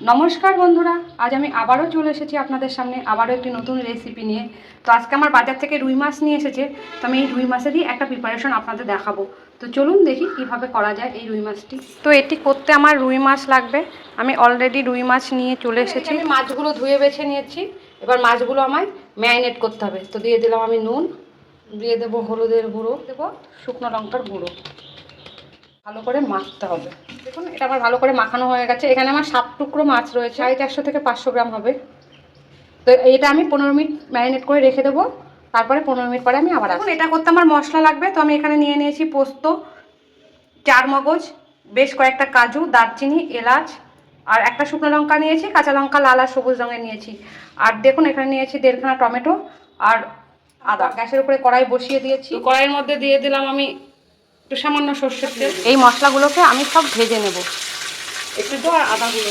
নমস্কার বন্ধুরা আজ আমি আবারও চলে এসেছি আপনাদের সামনে আবারও একটি নতুন রেসিপি নিয়ে। তো আজকে আমার বাজার থেকে রুই মাছ নিয়ে এসেছে তো আমি এই রুই মাছেরই একটা প্রিপারেশন আপনাদের দেখাবো। তো চলুন দেখি কীভাবে করা যায় এই রুই মাছটি। তো এটি করতে আমার রুই মাছ লাগবে। আমি অলরেডি রুই মাছ নিয়ে চলে এসেছি। আমি মাছগুলো ধুয়ে বেছে নিয়েছি এবার মাছগুলো আমায় ম্যারিনেট করতে হবে। তো দিয়ে দিলাম আমি নুন দিয়ে দেবো হলুদের গুঁড়ো দেবো শুকনো লঙ্কার গুঁড়ো। ভালো করে মাখতে হবে। দেখুন এটা আমার ভালো করে মাখানো হয়ে গেছে। এখানে আমার সাত টুকরো মাছ রয়েছে। সাড়ে চারশো থেকে পাঁচশো গ্রাম হবে। তো এটা আমি পনেরো মিনিট ম্যারিনেট করে রেখে দেবো। তারপরে পনেরো মিনিট পরে আমি আবার আসব। এটা করতে আমার মশলা লাগবে। তো আমি এখানে নিয়ে নিয়েছি পোস্ত চার মগজ বেশ কয়েকটা কাজু দারচিনি এলাচ আর একটা শুকনো লঙ্কা নিয়েছি কাঁচা লঙ্কা লাল আর সবুজ রঙের নিয়েছি। আর দেখুন এখানে নিয়েছি দেড়খানা টমেটো আর আদা। গ্যাসের উপরে কড়াই বসিয়ে দিয়েছি। কড়াইয়ের মধ্যে দিয়ে দিলাম আমি একটু সামান্য সর্ষের তেল। এই মশলাগুলোকে আমি সব ভেজে নেব। একটু তো আর আদাগুলো।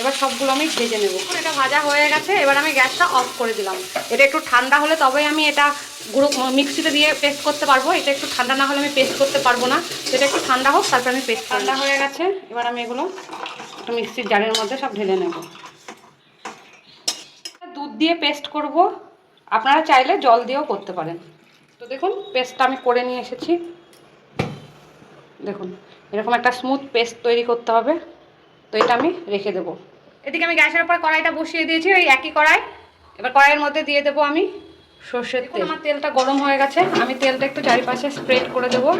এবার সবগুলো আমি ভেজে নেব। এটা ভাজা হয়ে গেছে এবার আমি গ্যাসটা অফ করে দিলাম। এটা একটু ঠান্ডা হলে তবেই আমি এটা গুঁড়ো মিক্সিতে দিয়ে পেস্ট করতে পারব। এটা একটু ঠান্ডা না হলে আমি পেস্ট করতে পারব না। এটা একটু ঠান্ডা হোক তারপর আমি পেস্ট ঠান্ডা হয়ে গেছে এবার আমি এগুলো একটু মিক্সির জারের মধ্যে সব ঢেলে নেব। দুধ দিয়ে পেস্ট করব। আপনারা চাইলে জল দিয়েও করতে পারেন। তো দেখুন পেস্টটা আমি করে নিয়ে এসেছি। দেখুন এরকম একটা স্মুথ পেস্ট তৈরি করতে হবে। তো এটা আমি রেখে দেবো। এদিকে আমি গ্যাসের উপর কড়াইটা বসিয়ে দিয়েছি ওই একই কড়াই। এবার কড়াইয়ের মধ্যে দিয়ে দেবো আমি সর্ষের তেল। আমার তেলটা গরম হয়ে গেছে। আমি তেলটা একটু চারিপাশে স্প্রেড করে দেবো।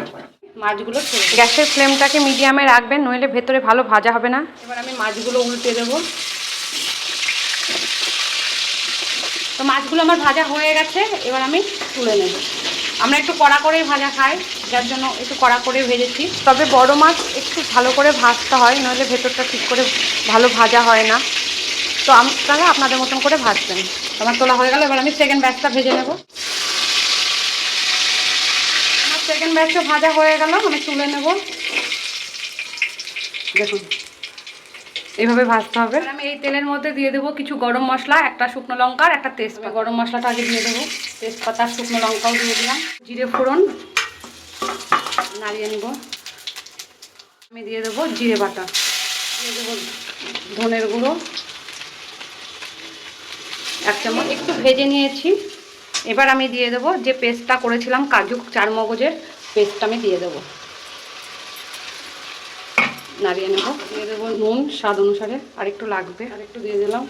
মাছগুলো গ্যাসের ফ্লেমটাকে মিডিয়ামে রাখবেন নইলে ভেতরে ভালো ভাজা হবে না। এবার আমি মাছগুলো উল্টে দেবো। তো মাছগুলো আমার ভাজা হয়ে গেছে এবার আমি তুলে নেব। আমরা একটু কড়া করেই ভাজা খাই যার জন্য একটু কড়া করে ভেজেছি। তবে বড় মাছ একটু ভালো করে ভাজতে হয় নইলে ভেতরটা ঠিক করে ভালো ভাজা হয় না। তো আপনারা আপনাদের মতন করে ভাজবেন। আমার তোলা হয়ে গেল এবার আমি সেকেন্ড ব্যাচটা ভেজে নেব। আমার সেকেন্ড ব্যাচটা ভাজা হয়ে গেল আমি তুলে নেব। দেখুন এইভাবে ভাজতে হবে। আমি এই তেলের মধ্যে দিয়ে দেবো কিছু গরম মশলা একটা শুকনো লঙ্কা আর একটা তেজপাতা। গরম মশলাটা আগে দিয়ে দেবো। তেজপাতা, শুকনো লঙ্কাও দিয়ে দিলাম। জিরে ফোড়ন, নাড়িয়ে নেব। আমি দিয়ে দেবো জিরে বাটা। দিয়ে দেবো ধনের গুঁড়ো। এক চামচ। একটু ভেজে নিয়েছি। এবার আমি দিয়ে দেবো যে পেস্টটা করেছিলাম কাজু চার মগজের পেস্টটা আমি দিয়ে দেবো। নাড়িয়ে নেব। দিয়ে দেবো নুন, স্বাদ অনুসারে। আর একটু লাগবে। আর একটু দিয়ে দিলাম।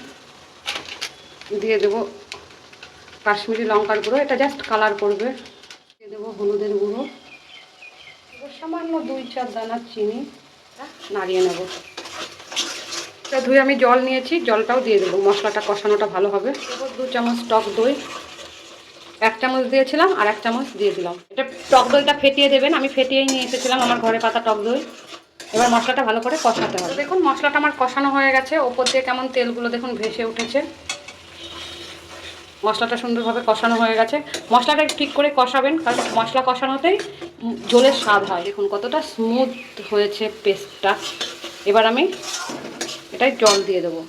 দিয়ে দেবো কাশ্মীরি লঙ্কার গুঁড়ো, এটা জাস্ট কালার করবে। দিয়ে দেবো হলুদের গুঁড়ো। সামান্য দুই চার দানা চিনি, নাড়িয়ে নেব। এটা ধুয়ে আমি জল নিয়েছি, জলটাও দিয়ে দেবো। মশলাটা কষানোটা ভালো হবে। দু চামচ টক দই। এক চামচ দিয়েছিলাম আর এক চামচ দিয়ে দিলাম। এটা টক দইটা ফেটিয়ে দেবেন। আমি ফেটিয়েই নিয়ে এসেছিলাম আমার ঘরে পাতা টক দই। এবার মশলাটা ভালো করে কষাতে হবে। দেখুন, মশলাটা আমার কষানো হয়ে গেছে। ওপর দিয়ে কেমন তেলগুলো দেখুন ভেসে উঠেছে। মশলাটা সুন্দরভাবে কষানো হয়ে গেছে। মশলাটা ঠিক করে কষাবেন, কারণ মশলা কষানোতেই ঝোলের স্বাদ হয়। দেখুন কতটা স্মুথ হয়েছে পেস্টটা এবার আমি এটাই জল দিয়ে দেবো।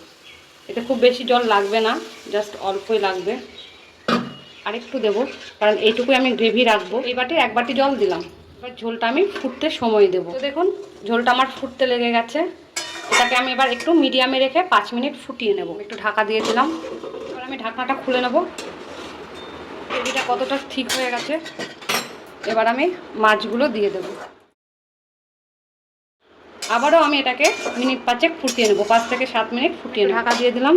এতে খুব বেশি জল লাগবে না জাস্ট অল্পই লাগবে। আর একটু দেবো, কারণ এইটুকুই আমি গ্রেভি রাখব। এই বাটি এক বাটি জল দিলাম। এবার ঝোলটা আমি ফুটতে সময় দেবো। তো দেখুন, ঝোলটা আমার ফুটতে লেগে গেছে। এটাকে আমি এবার একটু মিডিয়ামে রেখে পাঁচ মিনিট ফুটিয়ে নেব। একটু ঢাকা দিয়ে দিলাম। আমি ঢাকনাটা খুলে নেব। গ্রেভিটা কতটা ঠিক হয়ে গেছে এবার আমি মাছগুলো দিয়ে দেবো। আবারও আমি এটাকে মিনিট পাঁচেক ফুটিয়ে নেব পাঁচ থেকে সাত মিনিট ফুটিয়ে ঢাকা দিয়ে দিলাম।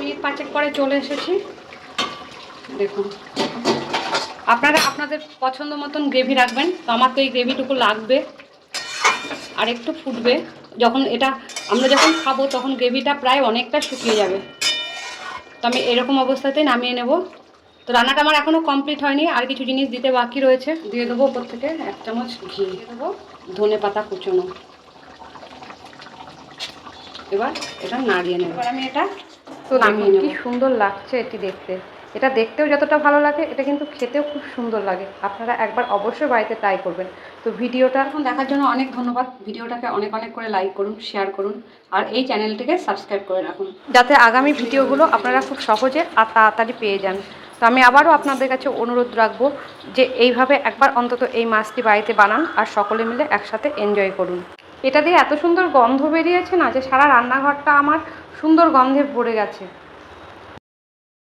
মিনিট পাঁচেক পরে চলে এসেছি। দেখুন আপনারা আপনাদের পছন্দ মতন গ্রেভি রাখবেন তো আমার তো এই গ্রেভিটুকু লাগবে আর একটু ফুটবে। যখন এটা আমরা যখন খাব তখন গ্রেভিটা প্রায় অনেকটা শুকিয়ে যাবে। তো আমি এরকম অবস্থাতে নামিয়ে নেব। তো রান্নাটা আমার এখনও কমপ্লিট হয়নি আর কিছু জিনিস দিতে বাকি রয়েছে। দিয়ে দেবো ওপর থেকে এক চামচ ঘি। দিয়ে দেবো ধনে পাতা কুচনো। এবার এটা নাড়িয়ে নেব। এবার আমি এটা তো নামিয়ে নেব। কি সুন্দর লাগছে এটি দেখতে। এটা দেখতেও যতটা ভালো লাগে এটা কিন্তু খেতেও খুব সুন্দর লাগে। আপনারা একবার অবশ্যই বাড়িতে ট্রাই করবেন। তো ভিডিওটা এখন দেখার জন্য অনেক ধন্যবাদ। ভিডিওটাকে অনেক অনেক করে লাইক করুন শেয়ার করুন আর এই চ্যানেলটিকে সাবস্ক্রাইব করে রাখুন। যাতে আগামী ভিডিওগুলো আপনারা খুব সহজে আর তাড়াতাড়ি পেয়ে যান। তো আমি আবারও আপনাদের কাছে অনুরোধ রাখব যে এইভাবে একবার অন্তত এই মাছটি বাড়িতে বানান আর সকলে মিলে একসাথে এনজয় করুন। এটা দিয়ে এত সুন্দর গন্ধ বেরিয়েছে না যে সারা রান্নাঘরটা আমার সুন্দর গন্ধে ভরে গেছে।